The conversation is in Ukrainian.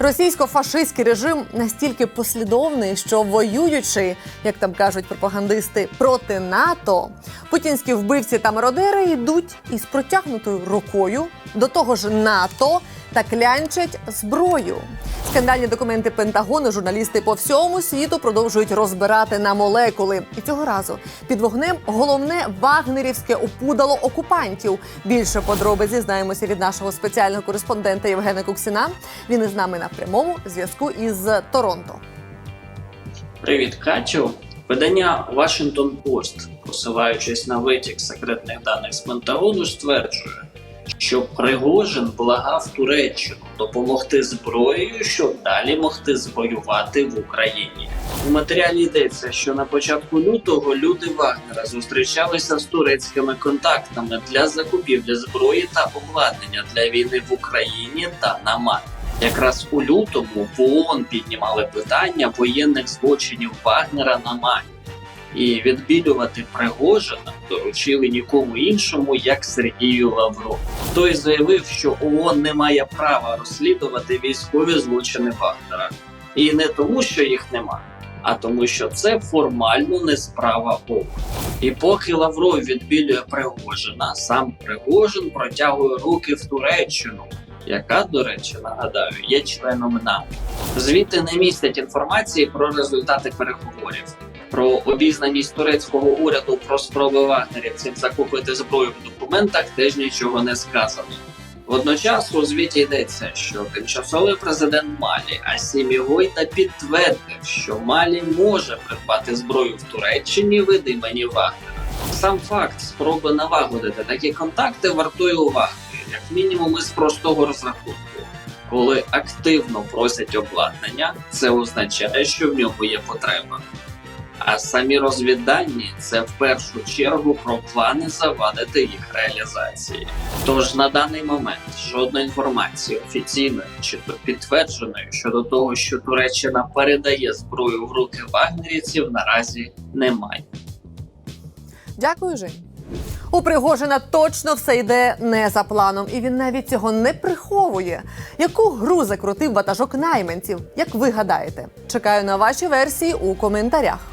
Російсько-фашистський режим настільки послідовний, що воюючи, як там кажуть пропагандисти, проти НАТО, путінські вбивці та мародери йдуть із протягнутою рукою. До того ж НАТО та клянчать зброю. Скандальні документи Пентагону журналісти по всьому світу продовжують розбирати на молекули. І цього разу під вогнем головне вагнерівське опудало окупантів. Більше подробиць дізнаємося від нашого спеціального кореспондента Євгена Куксіна. Він із нами на прямому зв'язку із Торонто. Привіт, Катю. Видання Washington Post, посилаючись на витік секретних даних з Пентагону, стверджує, що Пригожин благав Туреччину допомогти зброєю, щоб далі могти звоювати в Україні. У матеріалі йдеться, що на початку лютого люди Вагнера зустрічалися з турецькими контактами для закупівлі зброї та обладнання для війни в Україні та на Малі. Якраз у лютому в ООН піднімали питання воєнних злочинів Вагнера на Малі. І відбілювати Пригожина доручили нікому іншому, як Сергію Лаврову. Той заявив, що ООН не має права розслідувати військові злочини Вагнера. І не тому, що їх немає, а тому, що це формально не справа ООН. І поки Лавров відбілює Пригожина, сам Пригожин протягує руки в Туреччину, яка, до речі, нагадаю, є членом НАТО. Звідти не містять інформації про результати переговорів, про обізнаність турецького уряду про спроби вагнерівців закупити зброю в документах теж нічого не сказано. Водночас у звіті йдеться, що тимчасовий президент Малі Асімі Гойта підтвердив, що Малі може придбати зброю в Туреччині від імені Вагнера. Сам факт спроби налагодити такі контакти вартує уваги, як мінімум із простого розрахунку. Коли активно просять обладнання, це означає, що в ньому є потреба. А самі розвіддані це в першу чергу про плани завадити їх реалізації. Тож на даний момент жодної інформації офіційної чи то підтвердженої щодо того, що Туреччина передає зброю в руки вагнерівців, наразі немає. Дякую, Жень. У Пригожина точно все йде не за планом, і він навіть цього не приховує. Яку гру закрутив ватажок найманців? Як ви гадаєте? Чекаю на ваші версії у коментарях.